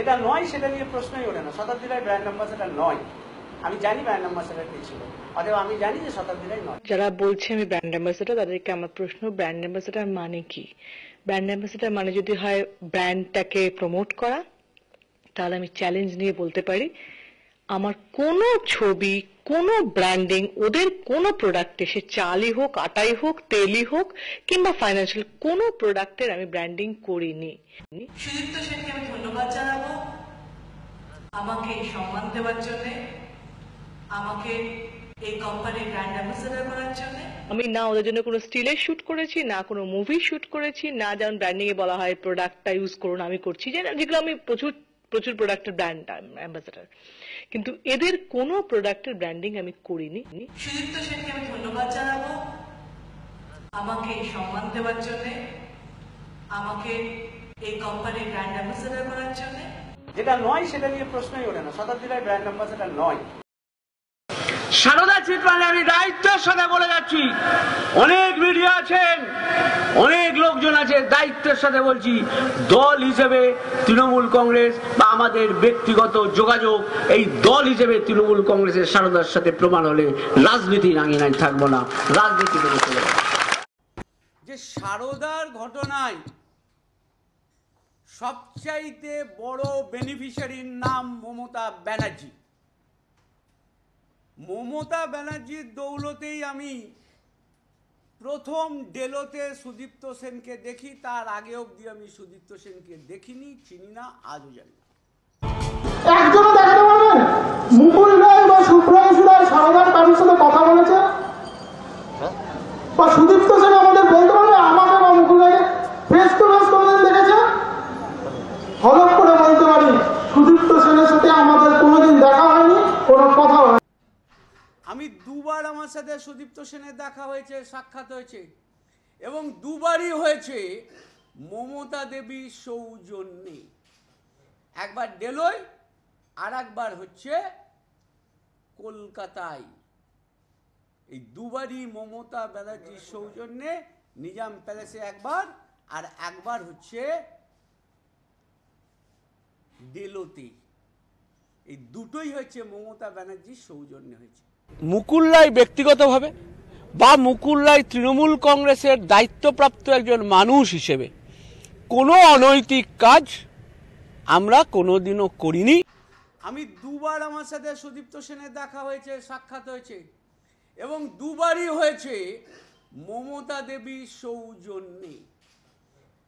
যেটা নয় সেটা নিয়ে প্রশ্নই ওঠে না। শতাব্দী রায় ব্র্যান্ড অ্যাম্বাসেডার নয়। আমি জানি ব্র্যান্ড অ্যাম্বাসেডার কে ছিল। অতএব আমি জানি যে শতাব্দী রায় নয়। যারা বলছে আমি ব্র্যান্ড অ্যাম্বাসেডার, তাদেরকে আমার প্রশ্ন, ব্র্যান্ড অ্যাম্বাসেডার মানে কি? ব্র্যান্ড অ্যাম্বাসেডার মানে যদি হয় ব্র্যান্ডটাকে প্রমোট করা, তাহলে আমি চ্যালেঞ্জ নিয়ে বলতে পারি। আমার কোনো ছবি কোনো ব্র্যান্ডিং ওদের কোনো প্রোডাক্টে সে চালই হোক আটাই হোক তেলই হোক কিংবা ফাইন্যান্সিয়াল কোনো প্রোডাক্টের আমি ব্র্যান্ডিং করিনি। সুদীপ্ত সেনকে আমি ধন্যবাদ জানাব আমাকে সম্মান দেওয়ার জন্য আমাকে এই কোম্পানির ব্র্যান্ড অ্যাম্বাসেডার করার জন্য। আমি না ওদের জন্য কোনো স্টিলের শুট করেছি না কোনো মুভি শুট করেছি না যেমন ব্র্যান্ডিং এ বলা হয় প্রোডাক্টটা ইউজ করুন আমি করছি। যেগুলো আমি প্রচুর প্রচুর প্রোডাক্টের ব্র্যান্ড অ্যাম্বাসেডার কিন্তু এদের কোনো প্রোডাক্টের ব্র্যান্ডিং আমি করিনি। সুদীপ্ত সেনকে আমি ধন্যবাদ জানাব আমাকে এই সম্মান দেওয়ার জন্য আমাকে এই কোম্পানির ব্র্যান্ড অ্যাম্বাসেডার করার জন্য। যেটা নয় সেটা নিয়ে প্রশ্নই ওঠে না। শতাব্দী রায় ব্র্যান্ড অ্যাম্বাসেডার নয়। সারদা চিটফান্ডে আমি দায়িত্বের সাথে বলে যাচ্ছি। অনেক মিডিয়া আছেন। অনেক লোকজন আছে, দায়িত্বের সাথে বলছি, দল হিসেবে তৃণমূল কংগ্রেস বা আমাদের ব্যক্তিগত যোগাযোগ, এই দল হিসেবে তৃণমূল কংগ্রেসের সারদার সাথে প্রমাণ হলে রাজনীতির আঙিনায় থাকব না, রাজনীতি যে সারদার ঘটনায় সবচাইতে বড় বেনিফিশিয়ারির নাম মমতা ব্যানার্জি। মমতা ব্যানার্জির দৌলতেই আমি প্রথম ডেলোতে সুদীপ্ত সেনকে দেখি, তার আগে অব্দি আমি সুদীপ্ত সেনকে দেখিনি, চিনি না, আজও জানি না মুকুল রায় বা শুভ্রাংশু রায় সারদার কারোর সাথে কথা বলেছে বা সুদীপ্ত সেন আমাদের বলতে পারবে আমাকে বা মুকুল রায়কে ফেস টু ফেস কোনোদিন দেখেছে হলক করে বলতে পারি সুদীপ্ত সেনের সাথে আমাদের কোনোদিন দেখা হয়নি কোনো কথা হয়নি আমি দুবার আমার সাথে সুদীপ্ত সেনের দেখা হয়েছে, সাক্ষাৎ হয়েছে এবং দুবারই হয়েছে মমতা দেবীর সৌজন্যে। একবার ডেলোয় আর একবার হচ্ছে কলকাতায়। এই দুবারই মমতা ব্যানার্জির সৌজন্যে নিজাম প্যালেসে একবার আর একবার হচ্ছে ডেলোতে। এই দুটোই হচ্ছে মমতা ব্যানার্জির সৌজন্যে হয়েছে। মুকুল রায় ব্যক্তিগতভাবে বা মুকুল রায় তৃণমূল কংগ্রেসের দায়িত্বপ্রাপ্ত একজন মানুষ হিসেবে কোনো অনৈতিক কাজ আমরা কোনোদিনও করিনি। আমি দুবার আমার সাথে সুদীপ্ত সেনের দেখা হয়েছে, সাক্ষাৎ হয়েছে এবং দুবারই হয়েছে মমতা দেবী সৌজন্যে।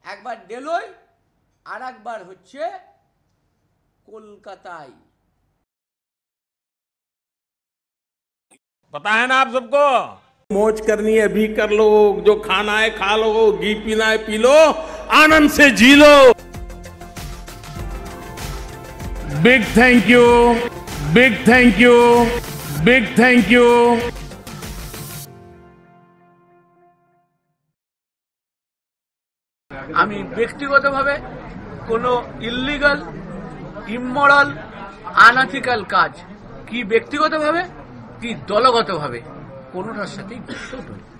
একবার ডেলোয় আর একবার হচ্ছে কলকাতায়। पता है ना आप सबको मौज करनी है भी कर लो जो खाना है खा लो घी पीना है पी लो आनंद से जी लो big thank you big thank you big thank you আমি ব্যক্তিগতভাবে কোনো ইল্লিগাল ইমমরাল আনএথিক্যাল কাজ কি ব্যক্তিগতভাবে কি দলগতভাবে কোনোটার সাথেই যুক্ত নই